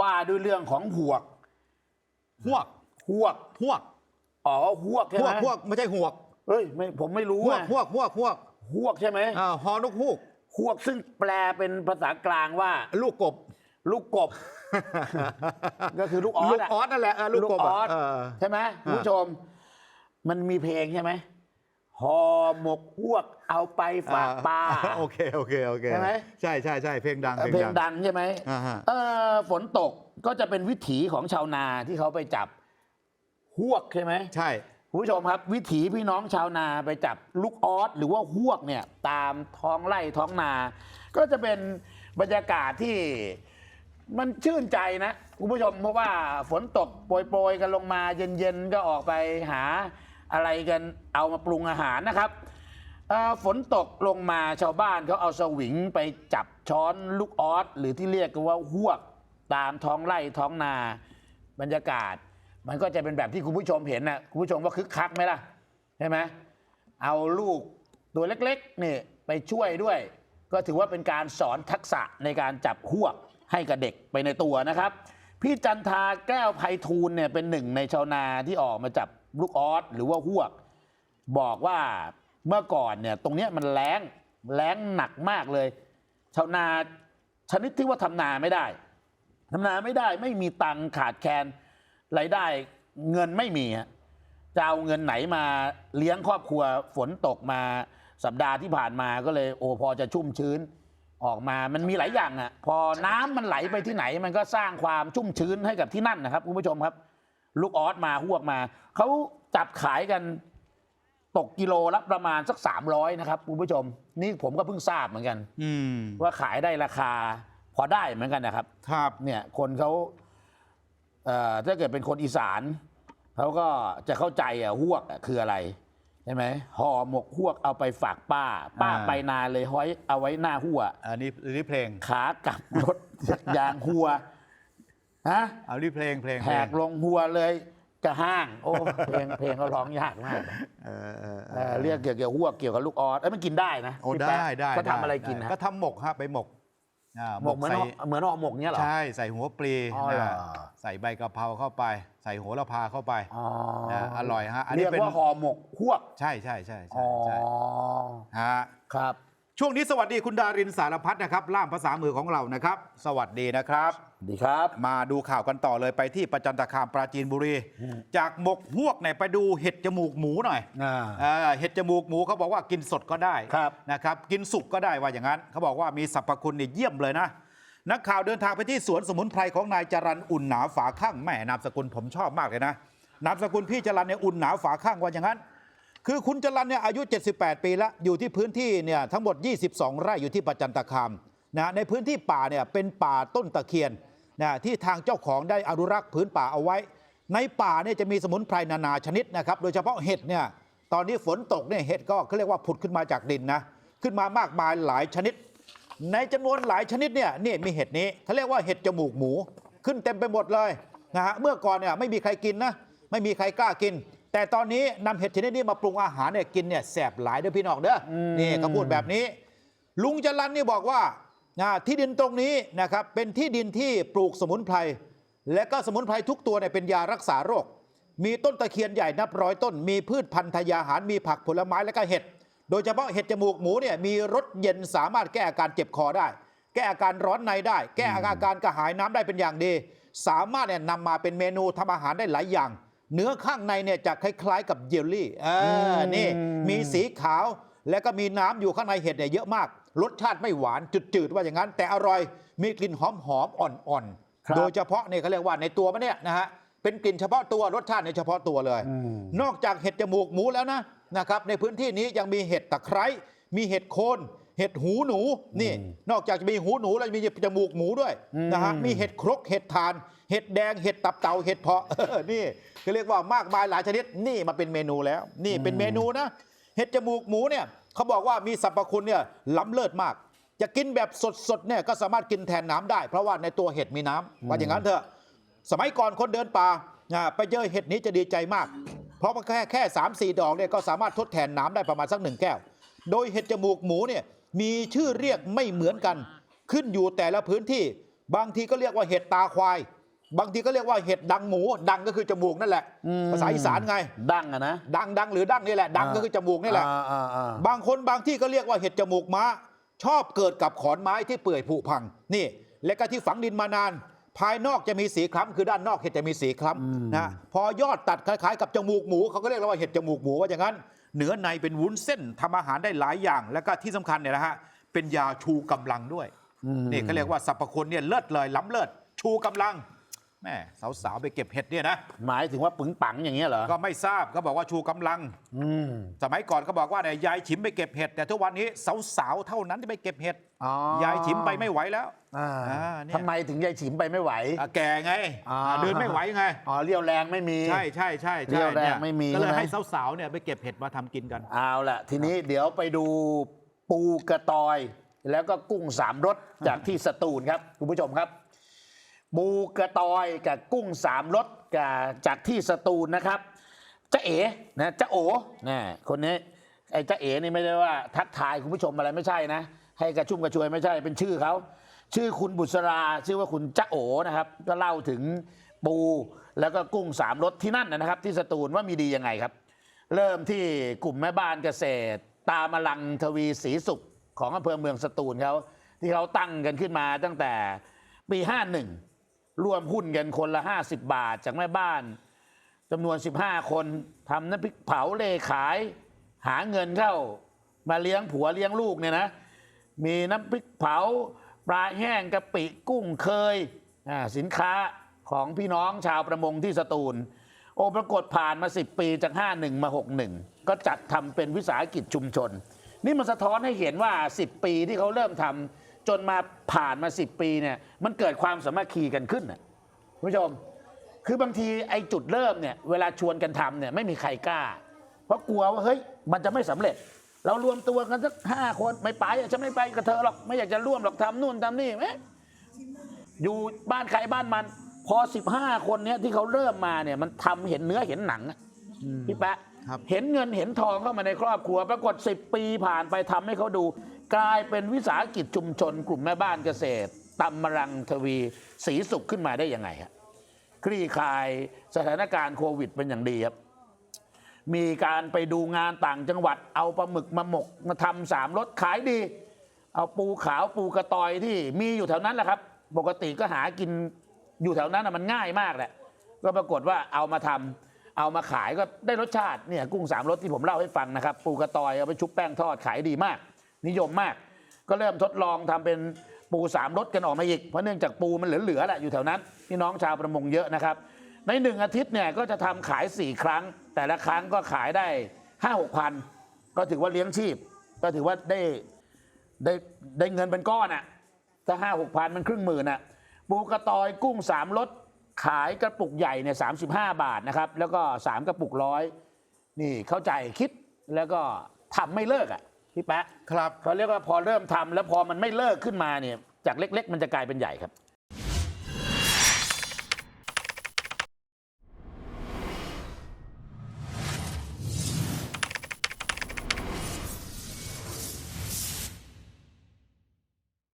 ว่าด้วยเรื่องของหวกหวกหวกหวกอ๋อหวกใช่หไหวมกหวกไม่ใช่หวกเฮ้ยไม่ผมไม่รู้หวกไงหวกหวกหวกหวกใช่ไหมอ่าฮอนกฮูกหวกซึ่งแปลเป็นภาษากลางว่า ลูกกบ ลูกกบ ก็คือลูกออลูสกอะออสนั่นแหละเออลูกกบลูกออสะเออใช่ไหมคุณผู้ชม มันมีเพลงใช่ไหม หอหมกหวกเอาไปฝากปลา อ่โอเคโอเคโอเคใช่ไหม ใช่ใช่ใช่เพลงดัง เพลงดังใช่ไหมอ่าฮะ เออฝนตกก็จะเป็นวิถีของชาวนาที่เขาไปจับหวกใช่ไหมใช่ คุณผู้ชมครับ วิถีพี่น้องชาวนาไปจับลูกออสหรือว่าหวกเนี่ยตามท้องไร่ท้องนา ก็จะเป็นบรรยากาศที่มันชื่นใจนะคุณผู้ชมเพราะว่าฝนตกโปรยๆกันลงมาเย็นๆก็ออกไปหา อะไรกันเอามาปรุงอาหารนะครับฝนตกลงมาชาวบ้านเขาเอาสวิงไปจับช้อนลูกออสหรือที่เรียกกันว่าหวกตามท้องไร่ท้องนาบรรยากาศ มันก็จะเป็นแบบที่คุณผู้ชมเห็นนะคุณผู้ชมว่าคึกคักไหมล่ะใช่ไหมเอาลูกตัวเล็กๆนี่ไปช่วยด้วย ก็ถือว่าเป็นการสอนทักษะในการจับหวกให้กับเด็กไปในตัวนะครับ พี่จันทาแก้วไพฑูรย์เนี่ยเป็นหนึ่งในชาวนาที่ออกมาจับ ลูกออสหรือว่าหวก บอกว่าเมื่อก่อนเนี่ยตรงเนี้ยมันแล้งแล้งหนักมากเลย ชาวนาชนิดที่ว่าทำนาไม่ได้ทำนาไม่ได้ไม่มีตังขาดแคลนรายได้เงินไม่มีฮะจะเอาเงินไหนมาเลี้ยงครอบครัวฝนตกมาสัปดาห์ที่ผ่านมาก็เลยโอ้พอจะชุ่มชื้นออกมามันมีหลายอย่างอะพอน้ำมันไหลไปที่ไหน มันก็สร้างความชุ่มชื้นให้กับที่นั่นนะครับคุณผู้ชมครับ ลูกออสมาหวกมาเขาจับขายกันตกกิโลละประมาณสัก300นะครับคุณผู้ชม นี่ผมก็เพิ่งทราบเหมือนกันอืมว่าขายได้ราคาพอได้เหมือนกันนะครับ ครับเนี่ยคนเขาเอ่อถ้าเกิดเป็นคนอีสานเขาก็จะเข้าใจอะหวกอะคืออะไรใช่ไหมห่อหมกหวกเอาไปฝากป้า ป้าอ่าไปนาเลยห้อยเอาไว้หน้าหัวอันนี้อันนี้เพลงขากลับรถจักรยางหัว ฮะเอานี่เพลงเพลงแหกลงหัวเลยกระห้าง โอ้เพลงเพลงเขาร้องยากมากเออเออเอเอ่ออเรียกเกี่ยวกับหัวเกี่ยวกับลูกออสเอ้ยมันกินได้นะโอ้พี่ได้แป๊ะได้เขาทำอะไรด้กินนะก็ทำหมกฮะไปหมกอ่าหมกเหมือนใส่ห่อเหมือนห่อหมกเนี้ยเหรอ ใช่ใส่หัวปลีอ๋อเหรอ นะใส่ใบกะเพราเข้าไป ใส่โหระพาเข้าไปอ๋อนะอร่อยฮะอันนี้เรียกเป็นว่าห่อหมกหวกใช่ใช่ใช่อ๋ใช่อใช่ฮะครับ ช่วงนี้สวัสดีคุณดารินสารพัดนะครับล่ามภาษามือของเรานะครับ สวัสดีนะครับ ดีครับ มาดูข่าวกันต่อเลยไปที่ประจันตคามปราจีนบุรี จากหมกฮวกเนี่ยไปดูเห็ดจมูกหมูหน่อยอ่าอ่าเห็ดจมูกหมูเขาบอกว่ากินสดก็ได้ครับนะครับกินสุกก็ได้ว่าอย่างนั้น เขาบอกว่ามีสรรพคุณนี่เยี่ยมเลยนะ นักข่าวเดินทางไปที่สวนสมุนไพรของนายจรันอุ่นหนาฝาข้างแม่นามสกุลผมชอบมากเลยนะนามสกุลพี่จรันเนี่ยอุ่นหนาฝาข้างว่าอย่างนั้น คือคุณจรันเนี่ยอายุ 78 ปีแล้ว อยู่ที่พื้นที่เนี่ยทั้งหมด 22 ไร่อยู่ที่ประจันตคามนะในพื้นที่ป่าเนี่ยเป็นป่าต้นตะเคียนนะที่ทางเจ้าของได้อนุรักษ์พื้นป่าเอาไว้ ในป่าเนี่ยจะมีสมุนไพรนานาชนิดนะครับโดยเฉพาะเห็ดเนี่ยตอนนี้ฝนตกเนี่ยเห็ดก็เขาเรียกว่าผุดขึ้นมาจากดินนะขึ้นมามากมายหลายชนิด ในจำนวนหลายชนิดเนี่ยนี่มีเห็ดนี้เขาเรียกว่าเห็ดจมูกหมู ขึ้นเต็มไปหมดเลยนะฮะเมื่อก่อนเนี่ยไม่มีใครกินนะไม่มีใครกล้ากิน แต่ตอนนี้นำเห็ดชนิดนี้มาปรุงอาหารเนี่ยกินเนี่ยแสบหลายเด้อพี่น้องเด้ออนี่เขาพูดแบบนี้ ลุงจรันนี่บอกว่านะที่ดินตรงนี้นะครับเป็นที่ดินที่ปลูกสมุนไพรและก็สมุนไพรทุกตัวเนี่ยเป็นยารักษาโรค มีต้นตะเคียนใหญ่นับร้อยต้น มีพืชพันธุ์ทายาหารมีผักผลไม้และก็เห็ด โดยเฉพาะเห็ดจมูกหมูเนี่ยมีรสเย็นสามารถแก้อาการเจ็บคอได้ แก้อาการร้อนในได้ แก้อาการกระหายน้ำได้เป็นอย่างดี สามารถเนี่ยนำมาเป็นเมนูทำอาหารได้หลายอย่าง เนื้อข้างในเนี่ยจะคล้าย ๆ กับเยลลี่เออนี่มีสีขาวและก็มีน้ำอยู่ข้างในเห็ดเนี่ยเยอะมาก รสชาติไม่หวานจืดๆว่าอย่างนั้น แต่อร่อยมีกลิ่นหอมๆอ่อนครับๆโดยเฉพาะเนี่ยเขาเรียกว่าในตัวมันเนี่ยนะฮะเป็นกลิ่นเฉพาะตัวรสชาติในเฉพาะตัวเลย นอกจากเห็ดจมูกหมูแล้วนะนะครับในพื้นที่นี้ยังมีเห็ดตะไคร้มีเห็ดโคนเห็ดหูหนูนี่ นอกจากจะมีหูหนูแล้วมีจมูกหมูด้วยนะฮะมีเห็ดครกเห็ดทาน เห็ดแดงเห็ดตับเต่าเห็ดเพาะนี่เขาเรียกว่ามากมายหลายชนิดนี่มาเป็นเมนูแล้ว นี่เป็นเมนูนะ เห็ดจมูกหมูเนี่ยเขาบอกว่ามีสรรพคุณเนี่ยล้ำเลิศมาก จะกินแบบสดๆเนี่ยก็สามารถกินแทนน้ำได้ เพราะว่าในตัวเห็ดมีน้ำว่าอย่างนั้นเถอะ สมัยก่อนคนเดินป่าไปเจอเห็ดนี้จะดีใจมาก เพราะมันแค่แค่สามสี่ดอกเนี่ยก็สามารถทดแทนน้ำได้ประมาณสักหนึ่งแก้ว โดยเห็ดจมูกหมูเนี่ยมีชื่อเรียกไม่เหมือนกัน ขึ้นอยู่แต่ละพื้นที่ บางทีก็เรียกว่าเห็ดตาควาย บางทีก็เรียกว่าเห็ดดังหมู ดังก็คือจมูกนั่นแหละ อืมภาษาอีสานไง ดังอะนะ ดังดังหรือดังนี่แหละดังก็คือจมูกนี่แหละ อ่าอ่าอ่าบางคนบางที่ก็เรียกว่าเห็ดจมูกม้า ชอบเกิดกับขอนไม้ที่เปื่อยผุพัง นี่ และก็ที่ฝังดินมานาน ภายนอกจะมีสีคล้ำคือด้านนอกเห็ดจะมีสีคล้ำนะพอยอดตัดคล้ายๆ กับจมูกหมูเขาก็เรียกว่าเห็ดจมูกหมูว่าอย่างนั้น เนื้อในเป็นวุ้นเส้นทำอาหารได้หลายอย่าง แล้วก็ที่สำคัญเนี่ยนะฮะเป็นยาชูกำลังด้วยนี่เขาเรียกว่าสรรพคุณเนี่ยเลิศเลยล้ำเลิศชูกำลัง แม่สาวๆไปเก็บเห็ดเนี่ยนะ หมายถึงว่าปึงปังอย่างเงี้ยเหรอ ก็ไม่ทราบเขาบอกว่าชูกำลัง อืมสมัยก่อนเขาบอกว่าเนี่ยยายฉิมไปเก็บเห็ด แต่ทุกวันนี้สาวๆเท่านั้นที่ไปเก็บเห็ด อ๋อยายฉิมไปไม่ไหวแล้ว อ่าอ่าเนี่ย ทำไมถึงยายฉิมไปไม่ไหว อะแก่ไงอ่า อ่าเดินไม่ไหวไง อ๋อเรี่ยวแรงไม่มี ใช่ใช่ใช่เรี่ใช่ยวแรงเนี่ยไม่มีก็เลยใช่ไหม ให้สาวๆเนี่ยไปเก็บเห็ดมาทำกินกัน เอาล่ะทีนี้เดี๋ยวไปดูปูกระตอย แล้วก็กุ้งสามรสจากที่สตูลครับ คุณผู้ชมครับ ปูกระตอยกับกุ้งสามรสกับจากที่สตูลนะครับจ้าเอ๋นะจ้าโอนะคนนี้ไอ้จ้าเอ๋นี่ไม่ได้ว่าทักทายคุณผู้ชมอะไรไม่ใช่นะ ให้กระชุ่มกระชวยไม่ใช่เป็นชื่อเขาชื่อคุณบุษราชื่อว่าคุณจ้าโอนะครับ ก็เล่าถึงปูแล้วก็กุ้งสามรสที่นั่นนะครับ ที่สตูลว่ามีดียังไงครับ เริ่มที่กลุ่มแม่บ้านเกษตร ตามลังทวีศรีสุขของอำเภอเมืองสตูลเขาที่เขาตั้งกันขึ้นมาตั้งแต่ปี 51 รวมหุ้นกันคนละ 50 บาทจากแม่บ้านจำนวน 15 คนทำน้ำพริกเผาเลขาย หาเงินเข้า มาเลี้ยงผัวเลี้ยงลูกเนี่ยนะ มีน้ำพริกเผา ปลาแห้งกะปิกุ้งเคยอ่าสินค้าของพี่น้องชาวประมงที่สตูล โอปรากฏผ่านมา 10 ปีจาก 51 มา 61 ก็จัดทำเป็นวิสาหกิจชุมชน นี่มันสะท้อนให้เห็นว่า 10 ปีที่เขาเริ่มทำ จนมาผ่านมา10ปีเนี่ยมันเกิดความสามัคคีกันขึ้นนะคุณผู้ชม คือบางทีไอ้จุดเริ่มเนี่ยเวลาชวนกันทำเนี่ยไม่มีใครกล้า เพราะกลัวว่าเฮ้ยมันจะไม่สำเร็จ เรารวมตัวกันสักห้าคนไม่ไปอะฉันไม่ไปกับเธอหรอกไม่อยากจะร่วมหรอกทำนู่นทำนี่ไหมอยู่บ้านใครบ้านมัน พอ 15 คนเนี้ยที่เขาเริ่มมาเนี่ยมันทำเห็นเนื้อเห็นหนังอะ พี่แปะครับ เห็นเงินเห็นทองเข้ามาในครอบครัว ปรากฏ 10 ปีผ่านไปทำให้เขาดู กลายเป็นวิสาหกิจชุมชน กลุ่มแม่บ้านเกษตรตำมรังทวีสีสุขขึ้นมาได้ยังไงฮะคลี่คลายสถานการณ์โควิดเป็นอย่างดีครับ มีการไปดูงานต่างจังหวัด เอาปลาหมึกมาหมกมาทำสามรสขายดี เอาปูขาวปูกระตอยที่มีอยู่แถวนั้นแหละครับ ปกติก็หากินอยู่แถวนั้นนะมันง่ายมากแหละ ก็ปรากฏว่าเอามาทำเอามาขายก็ได้รสชาติเนี่ยกุ้งสามรสที่ผมเล่าให้ฟังนะครับ ปูกระตอยเอาไปชุบแป้งทอดขายดีมาก นิยมมาก ก็เริ่มทดลองทำเป็นปูสามรสกันออกมาอีก เพราะเนื่องจากปูมันเหลือๆแหละอยู่แถวนั้นพี่น้องชาวประมงเยอะนะครับ ในหนึ่งอาทิตย์เนี่ยก็จะทำขาย 4 ครั้ง แต่ละครั้งก็ขายได้ห้าหกพันก็ถือว่าเลี้ยงชีพ ก็ถือว่าได้ได้ได้เงินเป็นก้อนอะถ้าห้าหกพันมันครึ่งหมื่นอะปูกระตอยกุ้งสามรสขายกระปุกใหญ่เนี่ยสาบาทนะครับ แล้วก็ 3 กระปุกร้อยนี่เข้าใจคิดแล้วก็ทำไม่เลิกอะ พี่แป๊ะครับ เขาเรียกว่าพอเริ่มทำแล้วพอมันไม่เลิกขึ้นมาเนี่ยจากเล็ก ๆ มันจะกลายเป็นใหญ่ครับ